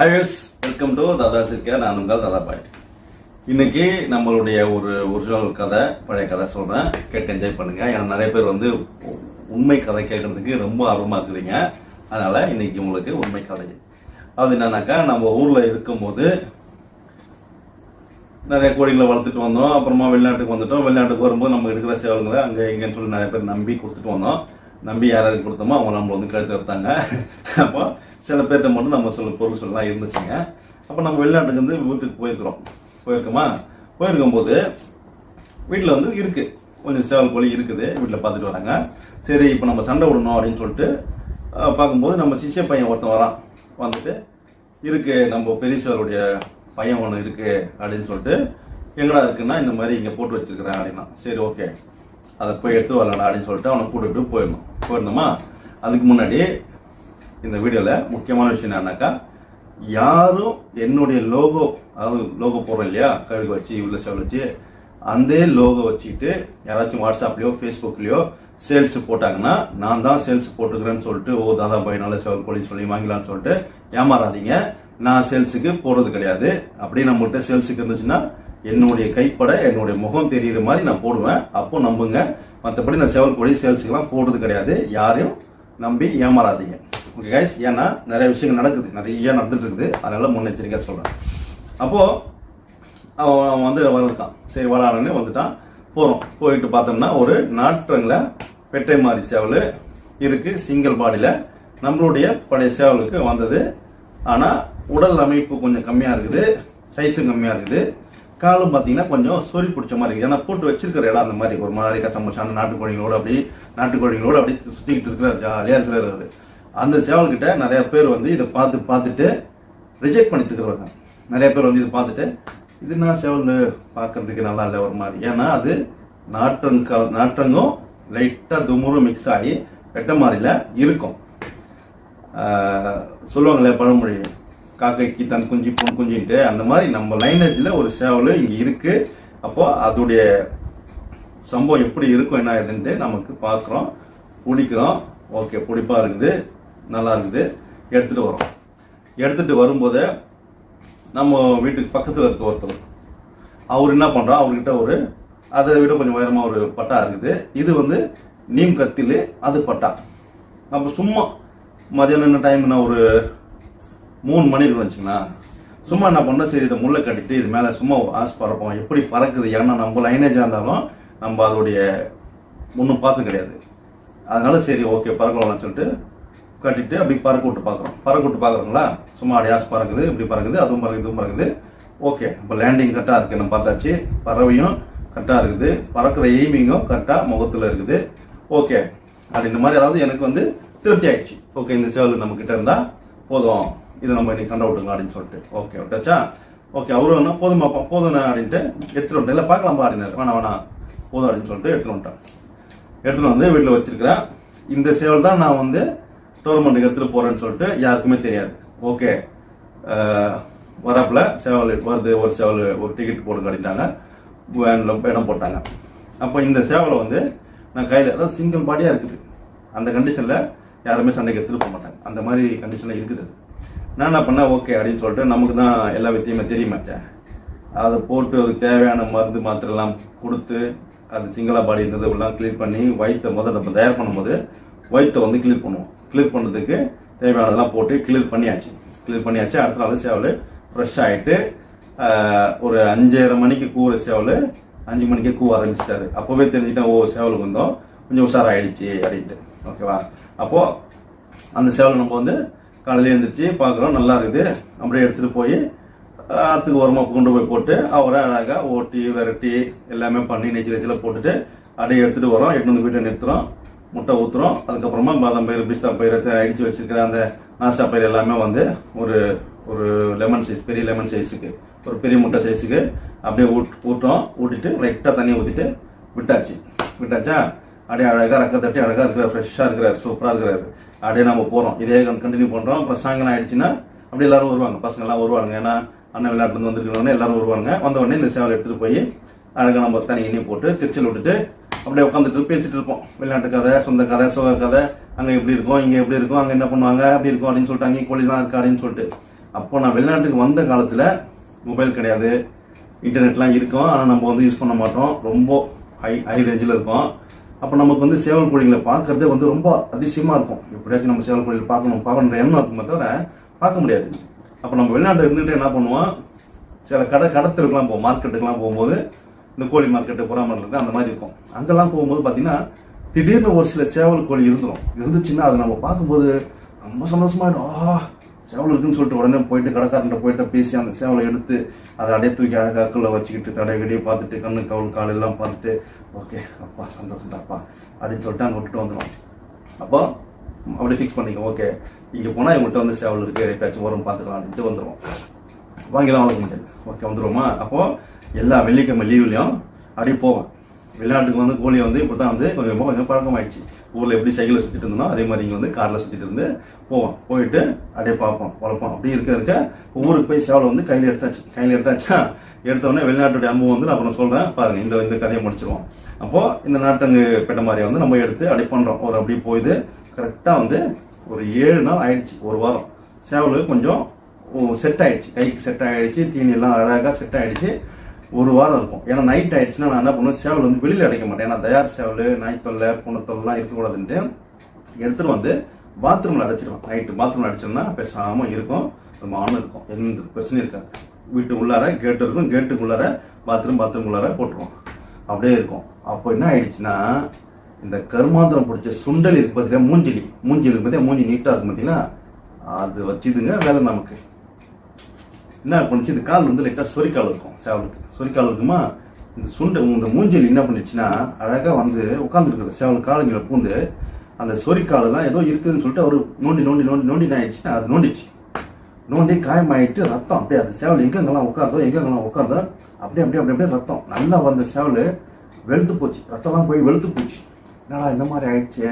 Highways welcome to தாதா சிற்கா நான் உங்கள் தாதா பாய் இன்னைக்கு நம்மளுடைய ஒரு ஒரிஜினல் கதை பழைய கதை சொல்றேன். கேட்க என்ஜாய் பண்ணுங்க. ஏன்னா நிறைய பேர் வந்து உண்மை கதை கேட்கறதுக்கு ரொம்ப ஆர்வமா இருக்கிறீங்க. அதனால இன்னைக்கு உங்களுக்கு உண்மை கதை. அது என்னன்னாக்கா நம்ம ஊர்ல இருக்கும்போது நிறைய கோழிகளை வளர்த்துட்டு வந்தோம். அப்புறமா வெளிநாட்டுக்கு வந்துட்டோம். வெளிநாட்டுக்கு வரும்போது நம்ம இருக்கிற சேவங்களை அங்கே இங்கேன்னு சொல்லி நிறைய பேர் நம்பி கொடுத்துட்டு வந்தோம். நம்பி யாராவது கொடுத்தோமோ அவங்க நம்மள வந்து கழுத்து எடுத்தாங்க அப்போ சில பேர்கிட்ட மட்டும் நம்ம சொல்ல பொருள் சொல்லலாம் இருந்துச்சுங்க. அப்போ நம்ம வெளிநாட்டுக்கு வந்து வீட்டுக்கு போயிருக்கிறோம். போயிருக்கோமா? போயிருக்கும்போது வீட்டில் வந்து இருக்கு. கொஞ்சம் சேவல் கோழி இருக்குது. வீட்டில் பார்த்துட்டு வராங்க. சரி இப்போ நம்ம சண்டை விடணும் அப்படின்னு சொல்லிட்டு பார்க்கும்போது நம்ம சிஷ்ய பையன் ஒருத்தன் வரான். வந்துட்டு இருக்கு நம்ம பெரிய சேவலுடைய பையன் ஒன்று இருக்கு அப்படின்னு சொல்லிட்டு எங்கடா இருக்குன்னா இந்த மாதிரி இங்கே போட்டு வச்சிருக்கிறேன் அப்படின்னா. சரி ஓகே. அதை போய் எடுத்து வரலாம் அப்படின்னு சொல்லிட்டு அவனை கூட்டிட்டு போயிடணும் போயிருந்தோமா? அதுக்கு முன்னாடி இந்த வீடியோவில் முக்கியமான விஷயம் என்னன்னாக்கா யாரும் என்னுடைய லோகோ அதாவது லோகோ போடுறோம் இல்லையா? கழுகு வச்சு இவ்வளோ சேவல் வச்சு அந்த லோகோ வச்சுக்கிட்டு யாராச்சும் வாட்ஸ்அப்லயோ ஃபேஸ்புக்லயோ சேல்ஸ் போட்டாங்கன்னா நான் தான் சேல்ஸ் போட்டுக்கிறேன்னு சொல்லிட்டு ஓ தாதா பாய் நல்ல செவல் கோழி சொல்லி வாங்கலாம்னு சொல்லிட்டு ஏமாறாதீங்க. நான் சேல்ஸுக்கு போடுறது கிடையாது. அப்படி நம்மகிட்ட சேல்ஸுக்கு இருந்துச்சுன்னா என்னுடைய கைப்பட என்னுடைய முகம் தெரியுற மாதிரி நான் போடுவேன். அப்போ நம்புங்க. மற்றபடி நான் சேவல் கொடி சேல்ஸுக்கெல்லாம் போடுறது கிடையாது. யாரையும் நம்பி ஏமாறாதீங்க. ஓகே கைஸ் ஏன்னா நிறைய விஷயங்கள் நடக்குது. நிறைய நடந்துட்டு இருக்குது அதனால முன்னெச்சரிக்கையாக சொல்கிறேன் அப்போது அவன் அவன் வந்து வளர்த்தான் சரி வரானே வந்துட்டான். போகிறோம் போயிட்டு பார்த்தோம்னா ஒரு நாற்றங்கள பெட்டை மாதிரி சேவல் இருக்கு. சிங்கிள் பாடியில் நம்மளுடைய பழைய சேவலுக்கு வந்தது. ஆனால் உடல் அமைப்பு கொஞ்சம் கம்மியாக இருக்குது. சைஸும் கம்மியாக இருக்குது. காலும் பார்த்தீங்கன்னா கொஞ்சம் சொறி பிடிச்ச மாதிரி இருக்குது. ஏன்னா போட்டு வச்சிருக்கிற இடம் அந்த மாதிரி. ஒரு மாதிரி கசமுச்சான நாட்டுக்கோழிகளோட அப்படி நாட்டுக்கோழிகளோட அப்படி சுத்திக்கிட்டு இருக்கிறார் ஜாலியா இருக்கிறார் அவரு. அந்த சேவல்கிட்ட நிறைய பேர் வந்து இதை பார்த்து பார்த்துட்டு ரிஜெக்ட் பண்ணிட்டு இருக்கிறாங்க நிறைய பேர் வந்து இதை பார்த்துட்டு இது என்ன சேவல் பார்க்கறதுக்கு நல்லா இல்லை ஒரு மாதிரி. ஏன்னா அது நாற்றங்க நாற்றங்கும் லைட்டா துமுறும் மிக்ஸ் ஆகி வெட்ட மாதிரில இருக்கும். சொல்லுவாங்களே பழமொழி காக்கைக்கு தன் குஞ்சு பொன் குஞ்சின்ட்டு அந்த மாதிரி நம்ம லைனேஜில் ஒரு சேவல் இங்க இருக்கு. அப்போ அதோடைய சம்பவம் எப்படி இருக்கும் என்ன இதுன்ட்டு நமக்கு பார்க்குறோம் பிடிக்கிறோம். ஓகே பிடிப்பா இருக்குது நல்லா இருக்குது. எடுத்துட்டு வரோம். எடுத்துட்டு வரும்போது நம்ம வீட்டுக்கு பக்கத்தில் இருக்க ஒருத்தர் அவர் என்ன பண்ணுறோம் அவர்கிட்ட ஒரு அதை விட கொஞ்சம் உயரமாக ஒரு பட்டா இருக்குது. இது வந்து நீம் கத்திலு அது பட்டா. நம்ம சும்மா மதியானம் என்ன டைம்னா ஒரு மூணு மணி இருக்கும் வச்சுங்களேன் சும்மா என்ன பண்ணோம் சரி இதை முள்ளை கட்டிட்டு இது மேலே சும்மா ஆசை பறப்போம். எப்படி பறக்குது? ஏன்னா நம்ம லைனேஜாக இருந்தாலும் நம்ம அதோடைய ஒன்றும் பார்த்து கிடையாது. அதனால சரி ஓகே பறக்கலாம்னு சொல்லிட்டு கட்டிட்டு அப்படி பறக்க விட்டு பார்க்குறோம். பறக்க விட்டு பார்க்குறோங்களா சும்மா அப்படி ஆசை பறக்குது இப்படி பறக்குது அதுவும் பறக்குது இதுவும் பறக்குது. ஓகே இப்போ லேண்டிங் கரெக்டாக இருக்குது நம்ம பார்த்தாச்சு. பறவையும் கரெக்டாக இருக்குது. பறக்கிற எய்மிங்கும் கரெக்டாக முகத்தில் இருக்குது. ஓகே அப்படின்ற மாதிரி அதாவது எனக்கு வந்து திருப்தி ஆயிடுச்சு. ஓகே இந்த சேவல் நம்ம கிட்ட போதும். இதை நம்ம இன்னைக்கு சண்டை விட்டுங்க அப்படின்னு சொல்லிட்டு. ஓகே விட்டாச்சா? ஓகே அவரு என்ன போதுமாப்பா போதும் அப்படின்ட்டு எடுத்துட்டு வந்துட்டேன் இல்லை பார்க்கலாம் அப்படின்னாரு வேணாம் வேணாம் போதும் அப்படின்னு சொல்லிட்டு எடுத்துட்டு வந்துட்டேன் எடுத்துட்டு வந்து வீட்டில் வச்சிருக்கிறேன் இந்த சேவல் தான் நான் வந்து டோர்னமெண்ட்டுக்கு எடுத்துட்டு போறேன்னு சொல்லிட்டு யாருக்குமே தெரியாது. ஓகே வரப்பில் சேவல் வருது ஒரு சேவல் ஒரு டிக்கெட் போடுங்க அப்படின்ட்டாங்க. வேனில் இடம் போட்டாங்க. அப்போ இந்த சேவலை வந்து நான் கையில் அதாவது சிங்கிள் பாடியாக இருக்குது. அந்த கண்டிஷனில் யாருமே சண்டைக்கு எடுத்துகிட்டு போக மாட்டாங்க. அந்த மாதிரி கண்டிஷனில் இருக்குது நான் என்ன பண்ணேன்? ஓகே அப்படின்னு சொல்லிட்டு நமக்கு தான் எல்லா வித்தியுமே தெரியுமாச்சேன் அதை போட்டு அதுக்கு தேவையான மருந்து மாத்திரலாம் கொடுத்து அது சிங்களா பாடி இருந்தது எல்லாம் கிளீன் பண்ணி வயிற்றை முதல் நம்ம தயார் பண்ணும்போது வயிற்றை வந்து கிளீர் பண்ணுவோம். கிளீர் பண்ணுறதுக்கு தேவையானதெல்லாம் போட்டு கிளீர் பண்ணியாச்சு. கிளீர் பண்ணியாச்சு. அடுத்த நாள் சேவல் ஃப்ரெஷ் ஆகிட்டு ஒரு அஞ்சரை மணிக்கு கூற சேவல் அஞ்சு மணிக்கே கூவ ஆரம்பிச்சிட்டாரு. அப்போவே தெரிஞ்சுட்டேன் ஓ சேவலுக்கு வந்தோம். கொஞ்சம் உஷாராயிடுச்சு அப்படின்ட்டு. ஓகேவா? அப்போ அந்த சேவலை நம்ம வந்து காலையில் எழுந்திரிச்சு பார்க்குறோம் நல்லா இருக்குது. அப்படியே எடுத்துகிட்டு போய் ஆற்றுக்கு ஓரமாக கொண்டு போய் போட்டு அவரை அழகாக ஓட்டி விரட்டி எல்லாமே பண்ணி நெஞ்சு நெச்சில் போட்டுட்டு அப்படியே எடுத்துகிட்டு வரோம். எட்டு வந்து வீட்டை நிறுத்துறோம். முட்டை ஊற்றுறோம் அதுக்கப்புறமா பாதாம் பயிர் பிஸ்தா பயிரை அடித்து வச்சுருக்கிற அந்த நாஸ்டா பயிர் எல்லாமே வந்து ஒரு ஒரு லெமன் சைஸ் பெரிய லெமன் சைஸுக்கு ஒரு பெரிய முட்டை சைஸுக்கு அப்படியே ஊட் ஊட்டுறோம். ஊட்டிட்டு லைட்டாக தண்ணி ஊற்றிட்டு விட்டாச்சு. விட்டாச்சா அப்படியே அழகாக ரக்கத்தட்டி அழகாக இருக்கிறார் ஃப்ரெஷ்ஷாக இருக்கிறார் சூப்பராக இருக்கிறாரு. அப்படியே நம்ம போகிறோம் இதே கண்டினியூ பண்ணுறோம் அப்புறம் சாயங்காலம் ஆயிடுச்சுன்னா அப்படியே எல்லாரும் வருவாங்க. பசங்க எல்லாம் வருவாங்க. ஏன்னா அண்ணன் விளையாட்டு வந்துருக்கணும்னு எல்லாரும் வருவாங்க. வந்த உடனே இந்த சேவலை எடுத்துகிட்டு போய் அழகாக நம்ம தனி எண்ணி போட்டு திருச்சல் விட்டுட்டு அப்படியே உட்காந்துட்டு பேசிட்டு இருப்போம். வெளிநாட்டு கதை சொந்த கதை சுக கதை. அங்கே எப்படி இருக்கும்? இங்கே எப்படி இருக்கும்? அங்கே என்ன பண்ணுவாங்க? அப்படி இருக்கும் அப்படின்னு சொல்லிட்டு அங்கே கோழிலாம் இருக்கா அப்படின்னு சொல்லிட்டு. அப்போ நான் வெளிநாட்டுக்கு வந்த காலத்தில் மொபைல் கிடையாது. இன்டர்நெட்லாம் இருக்கும். ஆனால் நம்ம வந்து யூஸ் பண்ண மாட்டோம். ரொம்ப ஹை ஹை ரேஞ்சில் இருக்கும். அப்போ நமக்கு வந்து சேவல் கோழிகளை பார்க்கறதே வந்து ரொம்ப அதிசயமாக இருக்கும். எப்படியாச்சும் நம்ம சேவல் கோழிகள் பார்க்கணும் பார்க்கணுன்ற எண்ணம் இருக்குமே தவிர பார்க்க முடியாது. அப்போ நம்ம வெளிநாட்டில் இருந்துட்டு என்ன பண்ணுவோம்? சில கடை கடத்தலுக்குலாம் போவோம். மார்க்கெட்டுக்கெலாம் போகும்போது இந்த கோழி மார்க்கெட்டு புறாமல் இருக்கு அந்த மாதிரி இருக்கும். அங்கெல்லாம் போகும்போது பார்த்தீங்கன்னா திடீர்னு ஒரு சில சேவல் கோழி இருந்துரும். இருந்துச்சுன்னா அதை நம்ம பார்க்கும்போது ரொம்ப சந்தோஷமாயிடும். ஆ சேவல் இருக்குன்னு சொல்லிட்டு உடனே போயிட்டு கடைக்காரன்ட்ட போயிட்டு பேசி அந்த சேவலை எடுத்து அதை அடைய தூக்கி அழகாக்குள்ள வச்சுக்கிட்டு தடை கடியை பார்த்துட்டு கண்ணு கவுள் கால் எல்லாம் பார்த்துட்டு ஓகே அப்பா சந்தோஷம் தான்ப்பா அப்படின்னு சொல்லிட்டு அங்கே விட்டுட்டு வந்துடும் அப்போ அப்படியே ஃபிக்ஸ் பண்ணிக்கோ ஓகே இங்கே போனால் இவங்கள்ட்ட வந்து சேவல் இருக்கு எப்பயாச்சும் ஓரம் பார்த்துக்கலாம் அப்படின்ட்டு வந்துடுவோம் வாங்கிலாம் வளர்க்க முடியாது. ஓகே வந்துருவோமா? அப்போ எல்லா வெள்ளிக்கிழமை லீவ்லையும் அப்படியே போவேன். வெளிநாட்டுக்கு வந்து கோழியை வந்து இப்போ தான் வந்து கொஞ்சம் கொஞ்சம் பழக்கம் ஆயிடுச்சு ஊரில் எப்படி சைக்கிளில் சுற்றிட்டு இருந்தோம் அதே மாதிரி இங்கே வந்து காரில் சுற்றிட்டு இருந்து போவோம். போயிட்டு அப்படியே பார்ப்போம் வளர்ப்போம். அப்படி இருக்க இருக்க ஊருக்கு போய் சேவலை வந்து கையில் எடுத்தாச்சு. கையில் எடுத்தாச்சா? எடுத்த உடனே வெளிநாட்டுடைய அனுபவம் வந்து நான் அப்புறம் சொல்கிறேன் பாருங்க இந்த இந்த கதையை முடிச்சிருவோம். அப்போ இந்த நாட்டங்கு பெட்ட மாதிரியை வந்து நம்ம எடுத்து அப்படி பண்ணுறோம் ஒரு அப்படி போயிது. கரெக்டாக வந்து ஒரு ஏழு நாள் ஆயிடுச்சு ஒரு வாரம். சேவல் கொஞ்சம் செட் ஆயிடுச்சு. கைக்கு செட் ஆயிடுச்சு தீனி எல்லாம் அழகாக செட் ஆயிடுச்சு. ஒரு வாரம் இருக்கும். ஏன்னா நைட் ஆயிடுச்சுன்னா நான் என்ன பண்ணுவேன்? சேவல் வந்து வெளியில் அடைக்க மாட்டேன். ஏன்னா தயார் சேவல் நாய்த்தொல்லை தொல்லை இருக்கக்கூடாதுன்ட்டு எடுத்துட்டு வந்து பாத்ரூமில் அடைச்சிடுவோம் நைட்டு பாத்ரூமில் அடிச்சோம்னா பேசாமல் இருக்கும். மானம் இருக்கும். எந்த பிரச்சனையும் இருக்காது. வீட்டு உள்ளார கேட்டு இருக்கும். கேட்டுக்கு உள்ளார பாத்ரூம் பாத்ரூம் உள்ளார போட்டுருவோம். அப்படியே இருக்கும். அப்போ என்ன ஆயிடுச்சுன்னா இந்த கருமாந்திரம் பிடிச்ச சுண்டல் இருக்கு பார்த்தீங்கன்னா மூஞ்சிலி மூஞ்சி இருக்கு மூஞ்சி நீட்டாக இருக்கும் பார்த்தீங்கன்னா அது வச்சுதுங்க வேலை நமக்கு. என்ன பண்ணுச்சு? இந்த கால் வந்து லைட்டாக சொரிக்கால் இருக்கும் சேவலுக்கு. சொரிக்கால் இருக்குமா இந்த சுண்டை இந்த மூஞ்சல் என்ன பண்ணிடுச்சுன்னா அழகாக வந்து உட்காந்துருக்குற சேவல் காலங்களை பூந்து அந்த சொரிக்காலெல்லாம் ஏதோ இருக்குதுன்னு சொல்லிட்டு அவர் நோண்டி நோண்டி நோண்டி நோண்டி ஆயிடுச்சுன்னா அது நோண்டிச்சு நோண்டி காயமாயிட்டு ரத்தம் அப்படியே அது சேவல் எங்கெங்கெல்லாம் உட்காருதோ எங்கெங்கெல்லாம் உட்காருதோ அப்படியே அப்படியே அப்படியே அப்படியே ரத்தம். நல்லா வந்த சேவல் வெளுத்து போச்சு. ரத்தம்லாம் போய் வெளுத்து போச்சு. என்னடா இந்த மாதிரி ஆயிடுச்சு?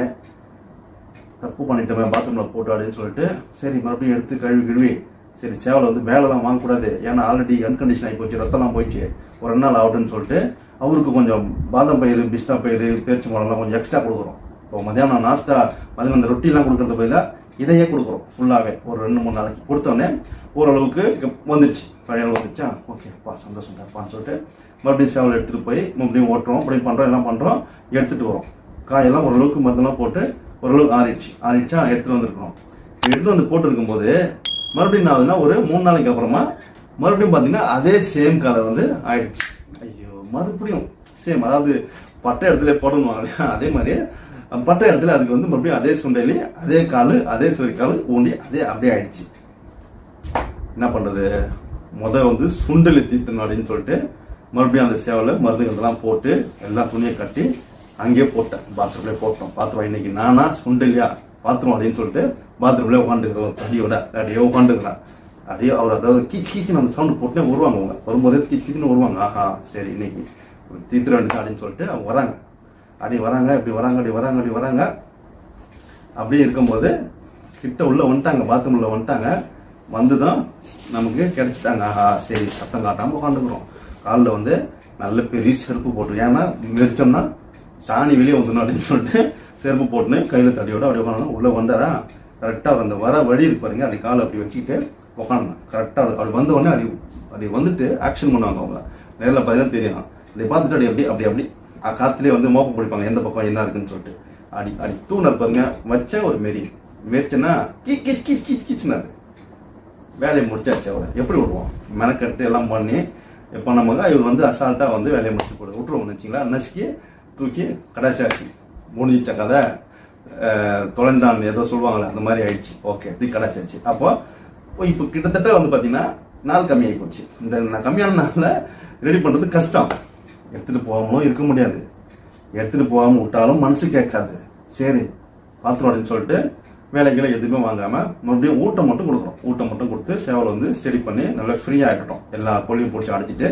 தப்பு பண்ணிட்டோமே பாத்ரூமில் போட்டு அப்படின்னு சொல்லிட்டு சரி மறுபடியும் எடுத்து கழுவி கழுவி சரி சேவலை வந்து வேலைலாம் வாங்கக்கூடாது. ஏன்னா ஆல்ரெடி அன்கண்டிஷன் ஆகி போச்சு ரத்தம்லாம் போயிடுச்சு. ஒரு ரெண்டு நாள் ஆகட்டும்னு சொல்லிட்டு அவருக்கு கொஞ்சம் பாதாம் பயிறு பிஸ்தா பயிறு பேரிச்சி மரம்லாம் கொஞ்சம் எக்ஸ்ட்ரா கொடுக்குறோம். இப்போ மதியானம் நாஸ்டா மதியம் அந்த ரொட்டிலாம் கொடுக்கறது பதிலாக இதையே கொடுக்குறோம் ஃபுல்லாகவே ஒரு ரெண்டு மூணு நாளைக்கு கொடுத்தோடனே ஓரளவுக்கு வந்துடுச்சு. பழைய அளவு வந்துச்சா ஓகேப்பா சந்தோஷம் தான்ப்பான்னு சொல்லிட்டு மறுபடியும் சேவல் எடுத்துகிட்டு போய் மறுபடியும் ஓட்டுறோம் அப்படியும் பண்ணுறோம் எல்லாம் பண்ணுறோம் எடுத்துகிட்டு வரோம். காயெல்லாம் ஓரளவுக்கு மருந்தெல்லாம் போட்டு ஓரளவுக்கு ஆறிடுச்சு. ஆறிடுச்சா எடுத்துகிட்டு வந்துருக்கணும். எடுத்துகிட்டு வந்து போட்டுருக்கும்போது மறுபடியும் என்ன ஆகுதுன்னா ஒரு மூணு நாளைக்கு அப்புறமா மறுபடியும் பார்த்தீங்கன்னா அதே சேம் கதை வந்து ஆயிடுச்சு. ஐயோ மறுபடியும் சேம் அதாவது பட்டை இடத்துல போடணும் அதே மாதிரி அந்த பட்டை இடத்துல அதுக்கு வந்து மறுபடியும் அதே சுண்டையிலே அதே காலு அதே சொரிக்கால் ஊண்டி அதே அப்படியே ஆயிடுச்சு. என்ன பண்றது? முத வந்து சுண்டலி தீர்த்தணும் அப்படின்னு சொல்லிட்டு மறுபடியும் அந்த சேவலை மருந்துகள்லாம் போட்டு எல்லா துணியை கட்டி அங்கேயே போட்டேன். பாத்ரூம்லேயே போட்டோம். பாத்ரூம் இன்னைக்கு நானா சுண்டலியா பாத்ரூம் அப்படின்னு சொல்லிட்டு பாத்ரூம்லேயே உட்காந்துக்கிறோம் தடியோட தடியோ உட்காந்துக்கிறான் அப்படியே அவர் அதாவது கீச் கீச்சுன்னு அந்த சவுண்டு போட்டுனே வருவாங்க அவங்க. வரும்போதே கீச் கீச்சுன்னு வருவாங்க. ஆஹா சரி இன்னைக்கு தீர்த்திர வேண்டியது அப்படின்னு சொல்லிட்டு அவங்க வராங்க. அப்படி வராங்க இப்படி வராங்க அப்படி வராங்க அப்படி வராங்க. அப்படியே இருக்கும்போது கிட்ட உள்ள வந்துட்டாங்க பாத்ரூம் உள்ள வந்துட்டாங்க. வந்துதான் நமக்கு கிடைச்சிட்டாங்க. ஆஹா சரி சத்தம் காட்டாமல் உட்காந்துக்கிறோம் காலில் வந்து நல்ல பெரிய செருப்பு போட்டு ஏன்னா மெரிச்சோம்னா சாணி வெளியே வந்துடணும் அப்படின்னு சொல்லிட்டு செருப்பு போட்டுன்னு கையில் தடியோட அப்படியே உட்காந்து உள்ளே வந்தாரா கரெக்டாக அவர் அந்த வர வழி இருப்பாருங்க அப்படி காலை அப்படி வச்சுக்கிட்டு உட்காந்துனேன் கரெக்டாக அப்படி வந்த உடனே அப்படி அப்படி வந்துட்டு ஆக்ஷன் பண்ணுவாங்க அவங்க நேரில் பார்த்தீங்கன்னா தெரியும். அப்படி பார்த்துட்டு அப்படி அப்படி அப்படி அப்படி காத்துலேயே வந்து மோப்பம் பிடிப்பாங்க. எந்த பக்கம் என்ன இருக்குன்னு சொல்லிட்டு. அடி அடி தூணர் பாருங்க. வச்ச ஒரு மெரி. மெரிச்சுன்னா கீ கீச் கீச் கீச் கீச்சுனாரு வேலையை முடிச்சாச்சு அவரை. எப்படி விடுவோம்? மெனக்கட்டு எல்லாம் பண்ணி பண்ணாமங்க இவர் வந்து அசால்ட்டாக வந்து வேலையை முடிச்சு போடு விட்டுருவோம்னு வச்சிங்களா நசுக்கி தூக்கி கடைசாச்சு முடிஞ்சிச்ச கதை? தொலைந்தான் ஏதோ சொல்லுவாங்களே அந்த மாதிரி ஆயிடுச்சு. ஓகே இது கடைசாச்சு அப்போ இப்போ கிட்டத்தட்ட வந்து பார்த்தீங்கன்னா நாள் கம்மியாகி போச்சு. இந்த கம்மியான நாளில் ரெடி பண்ணுறது கஷ்டம். எடுத்துகிட்டு போகாமலும் இருக்க முடியாது. எடுத்துகிட்டு போகாமல் விட்டாலும் மனசு கேட்காது. சரி பார்த்துருவோம் அப்படின்னு சொல்லிட்டு வேலைகளை எதுவுமே வாங்காமல் மறுபடியும் ஊட்டம் மட்டும் கொடுக்குறோம் ஊட்டம் மட்டும் கொடுத்து சேவலை வந்து ஸ்டடி பண்ணி நல்லா ஃப்ரீயாக இருக்கட்டும். எல்லா கோழியும் பிடிச்சி அடைச்சிட்டு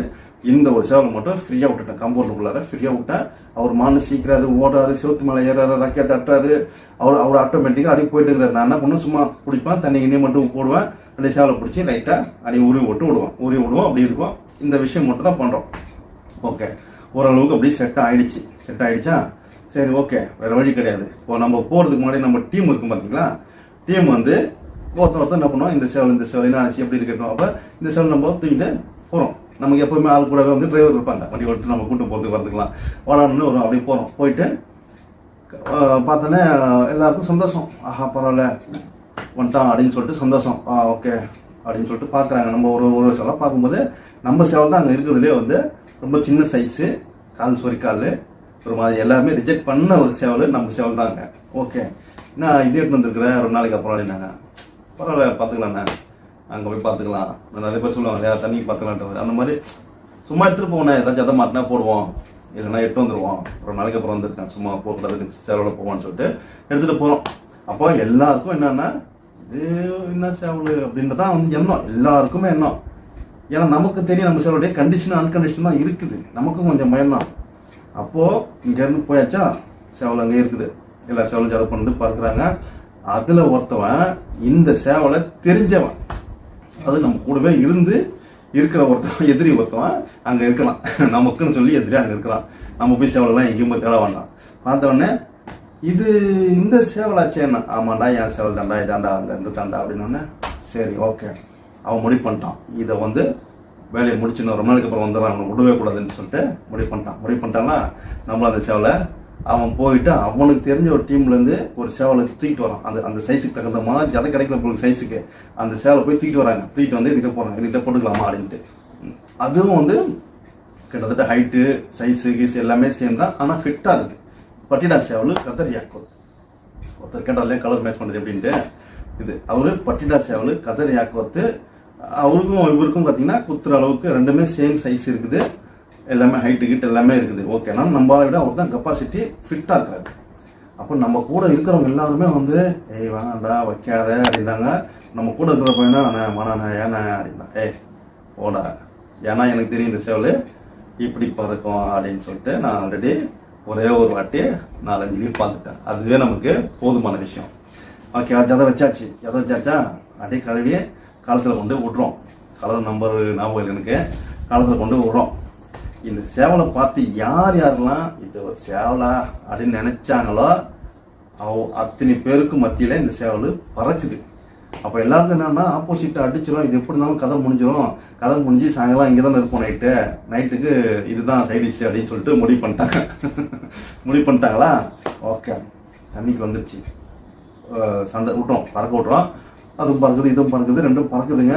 இந்த ஒரு சேவலை மட்டும் ஃப்ரீயாக விட்டுட்டேன். கம்பவுண்டுக்குள்ளார ஃப்ரீயாக விட்டேன் அவர் மானு சீக்கிறாரு ஓடுறாரு செவத்து மலை ஏறாரு ரக்கையா தட்டுறாரு. அவர் அவர் ஆட்டோமேட்டிக்காக அடி போயிட்டு இருக்கிறார். நான் என்ன பண்ணும் சும்மா பிடிப்பேன் தண்ணி கிண்ணி மட்டும் போடுவேன். அப்படியே சேவலை பிடிச்சி லைட்டாக அடி உருவி விட்டு விடுவோம். உருவி விடுவோம் அப்படி இருக்கும். இந்த விஷயம் மட்டும் தான் பண்ணுறோம் ஓகே ஓரளவுக்கு அப்படியே செட் ஆயிடுச்சு. செட் ஆயிடுச்சா? சரி ஓகே வேற வழி கிடையாது. இப்போ நம்ம போகிறதுக்கு முன்னாடி நம்ம டீம் இருக்கும் பார்த்தீங்களா டீம் வந்து ஒருத்தர் ஒருத்தர் என்ன பண்ணுவோம் இந்த சேவல் இந்த சேவல் என்ன ஆச்சு? எப்படி இருக்கட்டும். அப்போ இந்த சேவல் நம்ம தூக்கிட்டு போகிறோம் நமக்கு எப்பவுமே ஆள் கூட வந்து டிரைவர் இருப்பாங்க. வண்டி ஓட்டு நம்ம கூட்டு போகிறதுக்கு வரதுக்கலாம் வளரணும்னு வரும் அப்படியே போகிறோம் போயிட்டு பார்த்தோன்னே எல்லாருக்கும் சந்தோஷம். ஆஹா பரவாயில்ல. வந்துட்டான் அப்படின்னு சொல்லிட்டு சந்தோஷம். ஆ ஓகே. அப்படின்னு சொல்லிட்டு பார்க்குறாங்க. நம்ம ஒரு ஒரு வருஷம்லாம் பார்க்கும்போது நம்ம சேவல் தான் அங்கே இருக்கிறதுலே வந்து ரொம்ப சின்ன சைஸு கால் சொறி கால் ஒரு மாதிரி எல்லாருமே ரிஜெக்ட் பண்ண ஒரு சேவல் நம்ம சேவல் தாங்க ஓகே. நான் இது எடுத்து வந்துருக்குறேன் ஒரு நாளைக்கு அப்புறம் அப்படின்னாங்க. பரவாயில்ல பார்த்துக்கலாண்ணே. அங்கே போய் பார்த்துக்கலாம். நிறைய பேர் சொல்லுவாங்க "ஏன் தண்ணிக்கு பார்த்துக்கலான்றது அந்த மாதிரி சும்மா எடுத்துகிட்டு போனேன் ஏதாச்சும் எதை மாட்டினா போடுவோம். இல்லைன்னா எட்டு வந்துடுவோம் ஒரு நாளைக்கு அப்புறம் வந்திருக்கேன். சும்மா போகக்கூடாதுக்கு சேவலில் போவான்னு சொல்லிட்டு எடுத்துகிட்டு போகிறோம் அப்போ எல்லாருக்கும் என்னன்னா இது என்ன சேவல்? அப்படின்றதான் வந்து எண்ணம். எல்லாருக்குமே எண்ணம். ஏன்னா நமக்கு தெரியும் நம்ம சேவலுடைய கண்டிஷன் அன்கண்டிஷன் தான் இருக்குது. நமக்கும் கொஞ்சம் பயம்தான் அப்போது இங்கேருந்து போயாச்சா? சேவல் அங்கே இருக்குது. எல்லா சேவலும் ஜதை பண்ணிட்டு பார்க்குறாங்க. அதில் ஒருத்தவன் இந்த சேவலை தெரிஞ்சவன். அது நம்ம கூடவே இருந்து இருக்கிற ஒருத்தவன் எதிரி ஒருத்தவன் அங்கே இருக்கலாம். நமக்குன்னு சொல்லி எதிரி அங்கே இருக்கலாம். நம்ம போய் சேவலெல்லாம் எங்கேயும் போய் தேட வேண்டாம். பார்த்தோடனே இது இந்த சேவலாச்சே என்ன ஆமாண்டா என் சேவல் தாண்டா இதாண்டா அந்த இந்த தாண்டா அப்படின்னு சரி ஓகே அவன் முடிவு பண்ணிட்டான். இதை வந்து வேலையை முடிச்சுன்னு ரொம்ப நாளைக்கு அப்புறம் வந்துடுறான். அவனை விடவே கூடாதுன்னு சொல்லிட்டு முடிவு பண்ணிட்டான். முடிவு பண்ணிட்டான்னா நம்மள அந்த சேவலை அவன் போயிட்டு அவனுக்கு தெரிஞ்ச ஒரு டீம்லேருந்து ஒரு சேவலை தூக்கிட்டு வரான். அந்த அந்த சைஸுக்கு தகுந்த மாதிரி ஜதை கிடைக்கல போகிற சைஸுக்கு அந்த சேவலை போய் தூக்கிட்டு வராங்க. தூக்கிட்டு வந்து இதுக்கிட்ட போகிறாங்க இதுக்கிட்ட போட்டுக்கலாமா அப்படின்ட்டு அதுவும் வந்து கிட்டத்தட்ட ஹைட்டு சைஸு கீஸ் எல்லாமே சேம் தான். ஆனால் ஃபிட்டாக இருக்குது பட்டிடா சேவல் கதர் கோத் ஒருத்தர் கேட்டாலே கலர் மேட்ச் பண்ணுது அப்படின்ட்டு. இது அவரு பட்டிடா சேவல் கதர் யாக்கோத்து அவருக்கும் இவருக்கும் பார்த்தீங்கன்னா குத்துற அளவுக்கு ரெண்டுமே சேம் சைஸ் இருக்குது. எல்லாமே ஹைட்டு கிட்ட எல்லாமே இருக்குது. ஓகேனா நம்மளை விட அவர் தான் கெப்பாசிட்டி ஃபிட்டாக இருக்கிறாரு அப்போ நம்ம கூட இருக்கிறவங்க எல்லாருமே வந்து ஏய் வேணாண்டா வைக்காத அப்படின்றாங்க நம்ம கூட இருக்கிற பையனா அண்ணா மனாண்ணா ஏண்ணா அப்படின்னா ஏய் ஓடா ஏன்னா எனக்கு தெரியும் இந்த சேவல் இப்படி பறக்கும் அப்படின்னு சொல்லிட்டு நான் ஆல்ரெடி ஒரே ஒரு வாட்டி நாலஞ்சு லீவ் பார்த்துட்டேன். அதுவே நமக்கு போதுமான விஷயம். ஓகே ஜதை வச்சாச்சு. ஜதை வச்சாச்சா? அப்படியே கழுவி காலத்தில் கொண்டு விட்றோம். காலத்தில் நம்பர் ஞாபகம் எனக்கு. காலத்தில் கொண்டு விட்றோம். இந்த சேவலை பார்த்து யார் யாரெல்லாம் இது ஒரு சேவலா அப்படின்னு நினைச்சாங்களோ அவ அத்தனை பேருக்கு மத்தியில இந்த சேவல் பறக்குது. அப்ப எல்லாருக்கும் என்னன்னா ஆப்போசிட் அடிச்சிடும் இது எப்படி இருந்தாலும் கதை முடிஞ்சிடும் கதை முடிஞ்சு சாயங்காலம் இங்கே தான் இருப்போம் நைட்டு நைட்டுக்கு இதுதான் சைடிஷ் அப்படின்னு சொல்லிட்டு முடிவு பண்ணிட்டாங்க. முடிவு பண்ணிட்டாங்களா? ஓகே தண்ணிக்கு வந்துருச்சு. சண்டை விட்டோம். பறக்க விட்றோம் அதுவும் பறக்குது இதுவும் பறக்குது. ரெண்டும் பறக்குதுங்க.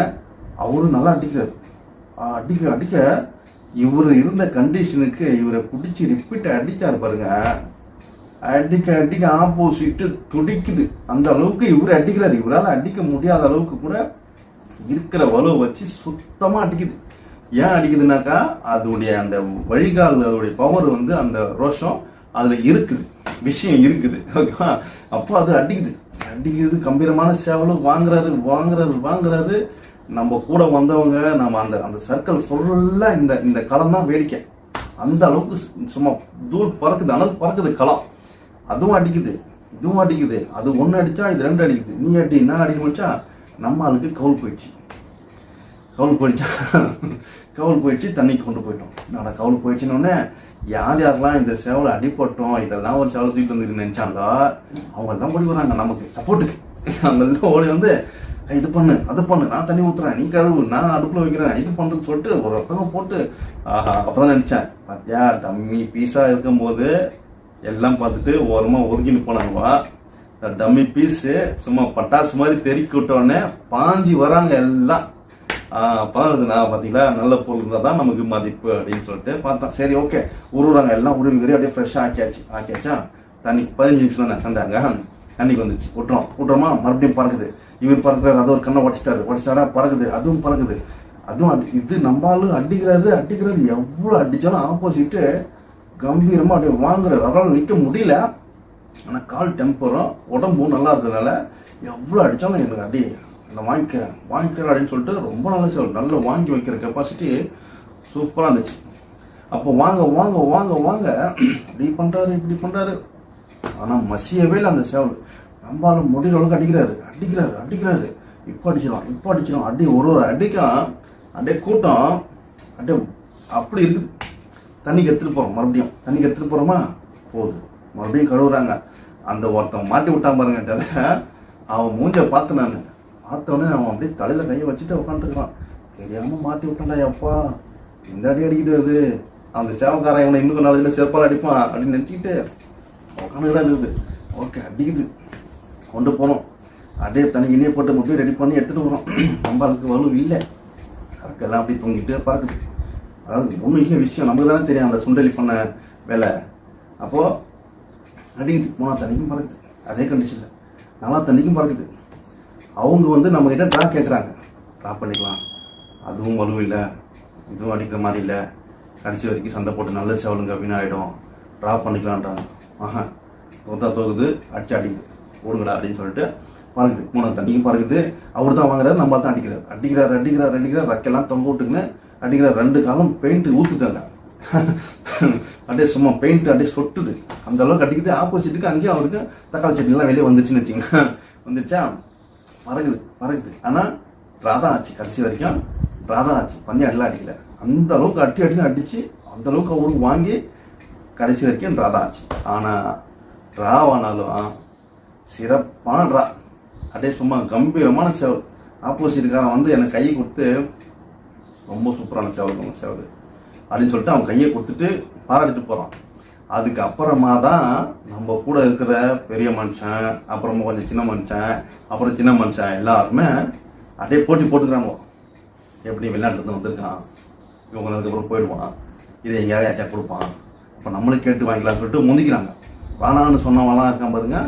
அவரும் நல்லா அடிக்கிறார். அடிக்க அடிக்க இவர் இருந்த கண்டிஷனுக்கு இவரை பிடிச்சி ரிப்பீட் அடித்தார் பாருங்க. அடிக்க அடிக்க ஆப்போசிட்டு துடிக்குது. அந்த அளவுக்கு இவர் அடிக்கிறார். இவரால் அடிக்க முடியாத அளவுக்கு கூட இருக்கிற வலுவை வச்சு சுத்தமாக அடிக்குது. ஏன் அடிக்குதுனாக்கா அதோடைய அந்த வழிகால் அதோடைய பவர் வந்து அந்த ரோஷம் அதில் இருக்குது. விஷயம் இருக்குது. ஓகேவா? அப்போ அது அடிக்குது. அடிக்குது கம்பீரமான சேவலும் வாங்குறாரு வாங்குறாரு வாங்குறாரு. நம்ம கூட வந்தவங்க நம்ம அந்த அந்த சர்க்கிள் ஃபுல்லாக இந்த இந்த களம் தான் வேடிக்கை. அந்த அளவுக்கு சும்மா தூள் பறக்குது அனல் பறக்குது களம். அதுவும் அடிக்குது இதுவும் அடிக்குது. அது ஒன்று அடிச்சா இது ரெண்டு அடிக்குது. நீ அடி நான் அடிக்க முடிச்சா நம்ம ஆளுக்கு கவுல் போயிடுச்சு. கவுல் போயிடுச்சா? கவுல் போயிடுச்சு தண்ணிக்கு கொண்டு போயிட்டோம். நான் கவுல் போயிடுச்சுன்னொடனே யார் யாரெல்லாம் இந்த சேவலை அடிப்பட்டோம் இதெல்லாம் ஒரு சேவலை தூக்கிட்டு வந்து நினைச்சாங்களோ அவங்க எல்லாம் ஓடி வராங்க நமக்கு சப்போர்ட்டுக்கு அவங்க எல்லாம் ஓடி வந்து இது பண்ணு அது பண்ணு. நான் தண்ணி ஊத்துறேன். நீ கழுவு. நான் அடுப்புல வைக்கிறேன். இது பண்ணுன்னு சொல்லிட்டு ஒரு ஒருத்தவங்க போட்டு ஆஹா அப்பதான் நினைச்சேன். பாத்தியா டம்மி பீஸா இருக்கும்போது எல்லாம் பார்த்துட்டு ஓரமா ஒதுங்கின்னு போனாங்கவா டம்மி பீஸ் சும்மா பட்டாசு மாதிரி தெறிக்கி விட்டோடனே பாஞ்சி வராங்க எல்லாம். பாருதுண்ணா பாத்தீங்களா நல்ல பொருள் இருந்தால் தான் நமக்கு மதிப்பு அப்படின்னு சொல்லிட்டு பார்த்தா சரி ஓகே. உருவுறாங்க எல்லாம் உருவி உருவி அப்படியே ஃப்ரெஷ்ஷாக ஆக்கியாச்சு. ஆக்கியாச்சா? தண்ணிக்கு பதினஞ்சு நிமிஷம் தானே சண்டாங்க தண்ணிக்கு வந்துச்சு. விட்டுறோம் விட்டுறோமா மறுபடியும் பறக்குது. இவர் பறக்குறாரு அது ஒரு கண்ணை உடச்சிட்டாரு. உடச்சிட்டாரா? பறக்குது. அதுவும் பறக்குது. அதுவும் இது நம்மளும் அடிக்கிறாரு அடிக்கிறாரு. எவ்வளோ அடித்தாலும் ஆப்போசிட்டு கம்பீரமாக அப்படியே வாங்குறாரு அவரால் நிற்க முடியல. ஆனால் கால் டெம்பரும் உடம்பும் நல்லா இருக்கிறதுனால எவ்வளோ அடித்தாலும் எனக்கு அடி நான் வாங்கிக்கிறேன் வாங்கிக்கிறேன் அப்படின்னு சொல்லிட்டு ரொம்ப நல்ல சேவல் நல்லா வாங்கி வைக்கிற கெப்பாசிட்டி சூப்பராக இருந்துச்சு. அப்போ வாங்க வாங்க வாங்க வாங்க. இப்படி பண்ணுறாரு இப்படி பண்ணுறாரு ஆனால் மசியவே இல்லை அந்த சேவல் நம்பாலும் முடிகிற அளவுக்கு அடிக்கிறாரு. அடிக்கிறாரு அடிக்கிறாரு. இப்போ அடிச்சிடும் இப்போ அடிச்சிடும் அடி ஒரு ஒரு அடிக்கும் அப்படியே கூட்டம் அப்படியே அப்படி இருக்குது தண்ணிக்கு எடுத்துட்டு போறோம் மறுபடியும். தண்ணிக்கு எடுத்துட்டு போறோமா? போகுது மறுபடியும் கழுவுறாங்க. அந்த ஒருத்தன் மாட்டி விட்டான் பாருங்க அவன் மூஞ்ச பார்த்து நான். பார்த்தவொடனே அவன் அப்படியே தலையில் கையை வச்சுட்டு உட்காந்துருக்கான் தெரியாமல் மாட்டி விட்டான்டா எப்பா இந்த அடி அடிக்குது அது. அந்த சேவக்காரன் இவனை இன்னும் நாளையில் செருப்பால் அடிப்பான் அப்படின்னு நினச்சிக்கிட்டு உட்காந்துக்கிட்டா இருக்குது. ஓகே அடிக்குது. கொண்டு போனோம். அப்படியே தனி இணைய போட்டு மட்டும் ரெடி பண்ணி எடுத்துகிட்டு வரோம் நம்மளுக்கு வலு இல்லை. அதுக்கெல்லாம் அப்படியே தூங்கிட்டு பார்க்குது. அதாவது ஒன்றும் இல்லை விஷயம். நமக்கு தானே தெரியும் அந்த சுண்டலி பண்ண வேலை. அப்போது அடிக்குது. போனால் தண்ணிக்கும் பறக்குது. அதே கண்டிஷனில் நல்லா தண்ணிக்கும் பறக்குது. அவங்க வந்து நம்மக்கிட்ட ட்ரா கேட்குறாங்க ட்ரா பண்ணிக்கலாம். அதுவும் வலுவும் இல்லை. இதுவும் அடிக்கிற மாதிரி இல்லை. கடைசி வரைக்கும் சண்டை போட்டு நல்ல செவலுங்க அப்படின்னு ஆகிடும் ட்ரா பண்ணிக்கலான்றாங்க ஆஹா. தோத்தா தோக்குது. அடிச்சு அடிக்குது. ஓடுங்கடா அப்படின்னு சொல்லிட்டு பறக்குது மூணாவது தண்ணிக்கும் பறக்குது அவர் தான் வாங்குறாரு நம்ம தான் அடிக்கிறார். அடிக்கிறார் அடிக்கிறார் அடிக்கிறார் ரெக்கெல்லாம் தொங்க விட்டுக்குன்னு அடிக்கிறார். ரெண்டு காலம் பெயிண்ட் ஊற்றுதாங்க அப்படியே சும்மா பெயிண்ட் அப்படியே சொட்டுது. அந்த அளவுக்கு அடிக்குது. ஆப்போசிட்டுக்கு அங்கேயும் அவருக்கு தக்காளி சட்னிலாம் வெளியே வந்துச்சுன்னு வச்சுங்க. வந்துச்சா? பறகுது பறகுது ஆனால் ராதா ஆச்சு. கடைசி வரைக்கும் ராதா ஆச்சு. பந்தயம் அடிலாம் அடிக்கல. அந்த அளவுக்கு அட்டி அட்டின்னு அடிச்சு அந்த அளவுக்கு அவருக்கு வாங்கி கடைசி வரைக்கும் ராதா ஆச்சு. ஆனால் ராவானாலும் சிறப்பான ட்ரா அப்படியே சும்மா கம்பீரமான சேவல் ஆப்போசிட்காரன் வந்து எனக்கு கை கொடுத்து ரொம்ப சூப்பரான சேவல் உங்க சேவல் அப்படின்னு சொல்லிட்டு அவன் கையை கொடுத்துட்டு பாராட்டிட்டு போகிறான் அதுக்கப்புறமா தான் நம்ம கூட இருக்கிற பெரிய மனுஷன் அப்புறமா கொஞ்சம் சின்ன மனுஷன் அப்புறம் சின்ன மனுஷன் எல்லாருமே அப்படியே போட்டி போட்டுக்கிறாங்க. எப்படி வெளிநாட்டுல வந்திருக்கான் இவங்க அதுக்கப்புறம் போயிடுவான் இதை எங்கேயாவது யார்ட்டா கொடுப்பான் அப்போ நம்மளும் கேட்டு வாங்கிக்கலாம்னு சொல்லிட்டு முந்திக்கிறாங்க. வேணான்னு சொன்னவன்லாம் இருக்கான் பாருங்க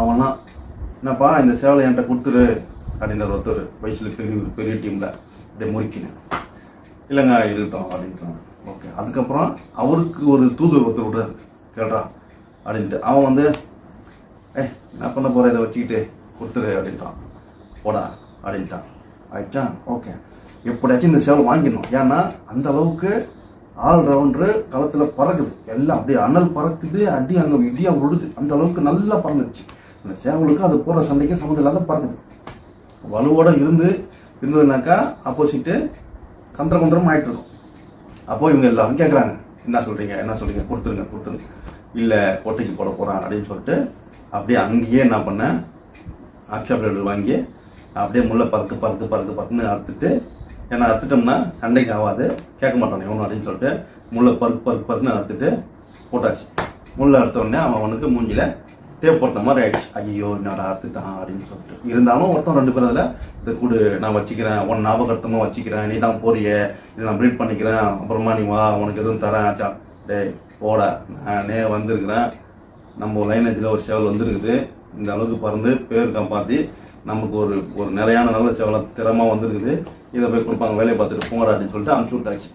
அவன்லாம் என்னப்பா இந்த சேவலை என்கிட்ட கொடுத்துரு அப்படின்ற ஒருத்தர் வயசில் பெரிய பெரிய டீமில் அப்படியே முறிக்கினேன் இல்லைங்க இருக்கட்டும் அப்படின்றான் ஓகே அதுக்கப்புறம் அவருக்கு ஒரு தூதர் ஒருத்தர் விடுறாரு. கேள்றா அப்படின்ட்டு. அவன் வந்து ஏ என்ன பண்ண போகிற இதை வச்சுக்கிட்டு கொடுத்துரு அப்படின்ட்டான். போடா அப்படின்ட்டான். ஆயிடுச்சா? ஓகே எப்படியாச்சும் இந்த சேவல் வாங்கிடணும். ஏன்னா அந்த அளவுக்கு ஆல் ரவுண்டரு களத்தில் பறக்குது. எல்லாம் அப்படியே அனல் பறக்குது அடி அங்கே இடியாக விழுது அந்த அளவுக்கு நல்லா பறந்துச்சு அந்த சேவலுக்கு அது போகிற சண்டைக்கு சம்மந்தம் இல்லாத பறக்குது. வலுவோட இருந்து இருந்ததுனாக்கா ஆப்போசிட்டு கந்தர குந்திரம் ஆயிட்டு இருக்கும் அப்போ இவங்க எல்லாரும் கேட்குறாங்க என்ன சொல்றீங்க? என்ன சொல்றீங்க? கொடுத்துருங்க கொடுத்துருங்க. இல்லை கோட்டைக்கு போட போறான் அப்படின்னு சொல்லிட்டு அப்படியே அங்கேயே என்ன பண்ணேன் ஆக்ஷா வாங்கி அப்படியே முள்ள பறக்கு பறக்கு பறக்கு பறக்குன்னு அறுத்துட்டு ஏன்னா அறுத்துட்டோம்னா சண்டைக்கு ஆகாது கேட்க மாட்டானே இவனு அப்படின்னு சொல்லிட்டு முள்ள பறக்கு பறக்கு பறக்குன்னு அறுத்துட்டு போட்டாச்சு. முள்ள அறுத்த உடனே அவன் அவனுக்கு மூஞ்சில தேவைப்படுத்த மாதிரி ஆயிடுச்சு. ஐயோ என்னடா அறுத்துட்டான் அப்படின்னு சொல்லிட்டு. இருந்தாலும் ஒருத்தன் ரெண்டு பேர் அதில் இதை கூடு நான் வச்சுக்கிறேன். உன் ஞாபகத்தமாக வச்சுக்கிறேன். நீ தான் போறிய. இதை நான் ப்ரீட் பண்ணிக்கிறேன். அப்புறமா நீ வா உனக்கு எதுவும் தரேன். ஆச்சா டேய் போட. நானே வந்திருக்கிறேன். நம்ம லைனேஜில் ஒரு சேவல் வந்திருக்குது. இந்த அளவுக்கு பறந்து பேர் காப்பாற்றி நமக்கு ஒரு ஒரு நிலையான நல்ல சேவலை திறமா வந்திருக்குது. இதை போய் கொடுப்பாங்க. வேலையை பார்த்துட்டு போங்கடா அப்படின்னு சொல்லிட்டு அனுப்பிச்சு விட்டாச்சு.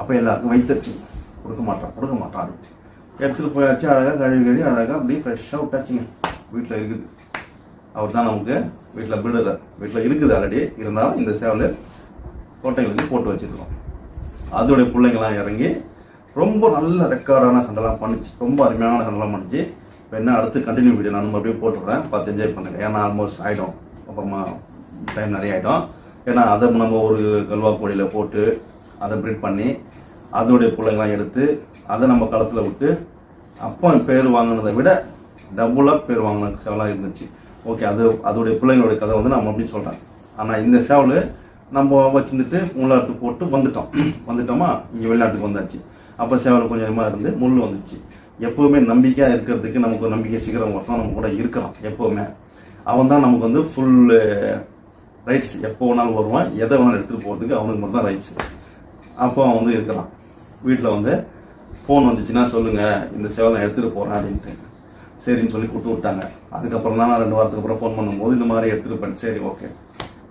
அப்போ எல்லாருக்கும் வைத்திருச்சு கொடுக்க மாட்டான். கொடுக்க மாட்டான். அப்படின்ட்டு எடுத்துகிட்டு போயாச்சு அழகாக கழுவி கழுவி அழகாக அப்படியே ஃப்ரெஷ்ஷாக விட்டாச்சுங்க வீட்டில் இருக்குது. அவர் தான் நமக்கு வீட்டில் பிடுற வீட்டில் இருக்குது ஆல்ரெடி இருந்தாலும் இந்த சேவல் கோட்டைகளுக்கு போட்டு வச்சுருக்கோம். அதோடைய பிள்ளைங்களாம் இறங்கி ரொம்ப நல்ல ரெக்கார்டான சண்டைலாம் பண்ணிச்சு. ரொம்ப அருமையான சண்டைலாம் பண்ணிச்சு. இப்போ என்ன அடுத்து கண்டினியூ வீடியோ நான் அப்படியே போட்டுடுறேன். பார்த்து என்ஜாய் பண்ணுங்கள் ஏன்னா ஆல்மோஸ்ட் ஆகிடும் அப்புறமா டைம் நிறைய ஆகிடும் ஏன்னா அதை நம்ம ஒரு கல்வா கோழியில் போட்டு அதை ப்ரீட் பண்ணி அதோடைய பிள்ளைங்களாம் எடுத்து அதை நம்ம களத்தில் விட்டு அப்போ பேர் வாங்கினதை விட டபுளாக பேர் வாங்கின சேவலாக இருந்துச்சு. ஓகே அது அதோடைய பிள்ளைங்களுடைய கதை வந்து நம்ம அப்படின்னு சொல்கிறேன் ஆனால் இந்த சேவல் நம்ம வச்சுருந்துட்டு முள்ளாட்டு போட்டு வந்துட்டோம். வந்துட்டோமா? இங்கே வெளிநாட்டுக்கு வந்தாச்சு. அப்போ சேவல் கொஞ்சமாக இருந்து முள் வந்துச்சு. எப்போவுமே நம்பிக்கையாக இருக்கிறதுக்கு நமக்கு ஒரு நம்பிக்கை சீக்கிரம் ஒருத்தன் நம்ம கூட இருக்கிறான் எப்போவுமே. அவன் தான் நமக்கு வந்து ஃபுல் ரைட்ஸ் எப்போ வேணாலும் வருவான் எதை வேணாலும் எடுத்துகிட்டு போகிறதுக்கு அவனுக்கு மட்டும் தான் ரைட்ஸ் அப்போ அவன் வந்து இருக்கிறான். வீட்டில் வந்து ஃபோன் வந்துச்சுன்னா சொல்லுங்கள் இந்த சேவலை நான் எடுத்துகிட்டு போகிறேன் அப்படின்ட்டு. சரின்னு சொல்லி கொடுத்து விட்டாங்க. அதுக்கப்புறம் தான் நான் ரெண்டு வாரத்துக்கு அப்புறம் ஃபோன் பண்ணும்போது இந்த மாதிரி எடுத்துகிட்டு சரி ஓகே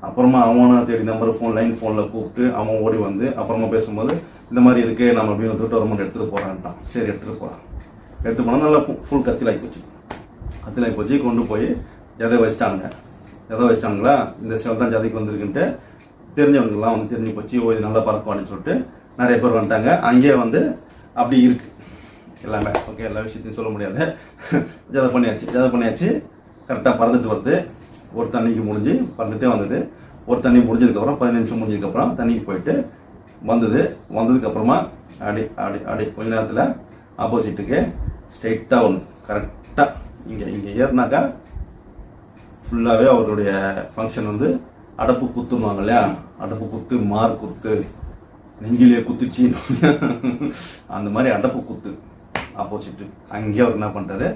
அப்புறமா அவனை தேடி நம்பர் ஃபோன் லைன் ஃபோனில் கூப்பிட்டு அவன் ஓடி வந்து அப்புறமா பேசும்போது இந்த மாதிரி இருக்கு நம்ம அப்படியே வந்துட்டு ஒரு எடுத்துகிட்டு போகிறான்ட்டான் சரி எடுத்துகிட்டு போகிறான் எடுத்து போனால் நல்லா ஃபுல் கத்திலாகி போச்சு. கத்திலாகி போச்சு கொண்டு போய் எதை வச்சிட்டானுங்க. எதை வச்சிட்டாங்களா இந்த சேவல் தான் ஜதைக்கு வந்திருக்குன்ட்டு தெரிஞ்சவங்கலாம் வந்து தெரிஞ்சு போச்சு ஓ இது நல்லா பறக்குவான்னு சொல்லிட்டு நிறைய பேர் வந்துட்டாங்க. அங்கேயே வந்து அப்படி இருக்கு. எல்லாமே. ஓகே எல்லா விஷயத்தையும் சொல்ல முடியாது. ஜதை பண்ணியாச்சு ஜதை பண்ணியாச்சு. கரெக்டாக பறந்துட்டு வருது. ஒரு தண்ணிக்கு முடிஞ்சு பறந்துட்டே வந்தது. ஒரு தண்ணி முடிஞ்சதுக்கப்புறம் பதினஞ்சு நிமிஷம் முடிஞ்சதுக்கப்புறம் தண்ணிக்கு போயிட்டு வந்தது. வந்ததுக்கப்புறமா அடி அடி அடி கொஞ்ச நேரத்தில் ஆப்போசிட்டுக்கு ஸ்ட்ரெயிட்டாக ஒன்று கரெக்டாக இங்கே இங்கே ஏறினாக்கா ஃபுல்லாகவே அவருடைய ஃபங்க்ஷன் வந்து அடப்பு குத்துன்னுவாங்க இல்லையா? அடப்பு குத்து மார் குத்து. நெஞ்சிலே குத்துச்சு. அந்த மாதிரி அடப்பு குத்து. ஆப்போசிட்டு அங்கேயே அவர் என்ன பண்ணுறது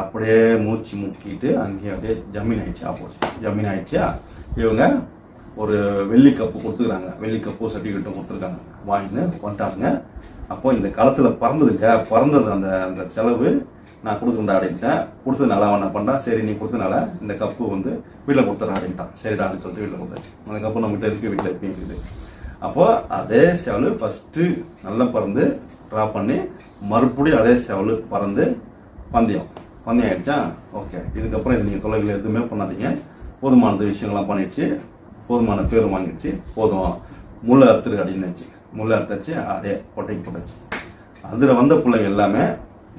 அப்படியே மூச்சு முக்கிட்டு அங்கேயே அப்படியே ஜமீன் ஆயிடுச்சு ஆப்போசிட் ஜமீன் ஆயிடுச்சா. இவங்க ஒரு வெள்ளி கப்பு கொடுத்துருக்காங்க வெள்ளி கப்பு சர்டிஃபிகேட்டும் கொடுத்துருக்காங்க. வாங்கின்னு வந்துட்டாங்க அப்போ இந்த காலத்தில் பறந்ததுங்க. பறந்தது அந்த அந்த செலவு நான் கொடுத்துருந்தா அப்படின்ட்டேன். கொடுத்ததுனால அவன் என்ன பண்ணான்? சரி நீ கொடுத்தனால இந்த கப்பு வந்து வீட்டில் கொடுத்துறேன் அப்படின்ட்டான். சரிடா அப்படின்னு சொல்லிட்டு வீட்டில் கொடுத்தாச்சு. அந்த கப்பு நம்மகிட்ட இருக்கு வீட்டில் எப்பயும் இருக்குது? அப்போ அதே செவலு ஃபஸ்ட்டு நல்லா பறந்து ட்ரா பண்ணி மறுபடியும் அதே செவலு பறந்து பந்தயம். பந்தயம் ஆயிடுச்சா? ஓகே இதுக்கப்புறம் இது நீங்கள் தொலைவில் எதுவுமே பண்ணாதீங்க. போதுமானது விஷயங்கள்லாம் பண்ணிடுச்சு. போதுமான பேர் வாங்கிடுச்சு. போதும். முள்ள அறுத்துரு அப்படின்னு முள்ள அறுத்தாச்சு அப்படியே கொட்டைக்கு போட்டாச்சு. அதில் வந்த பிள்ளைங்க எல்லாமே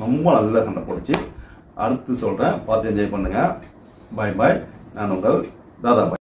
ரொம்ப நல்லா சண்டை போடுச்சு அடுத்து சொல்கிறேன் பார்த்து என்ஜாய் பண்ணுங்கள் பாய் பாய் நான் உங்கள் தாதா பாய்.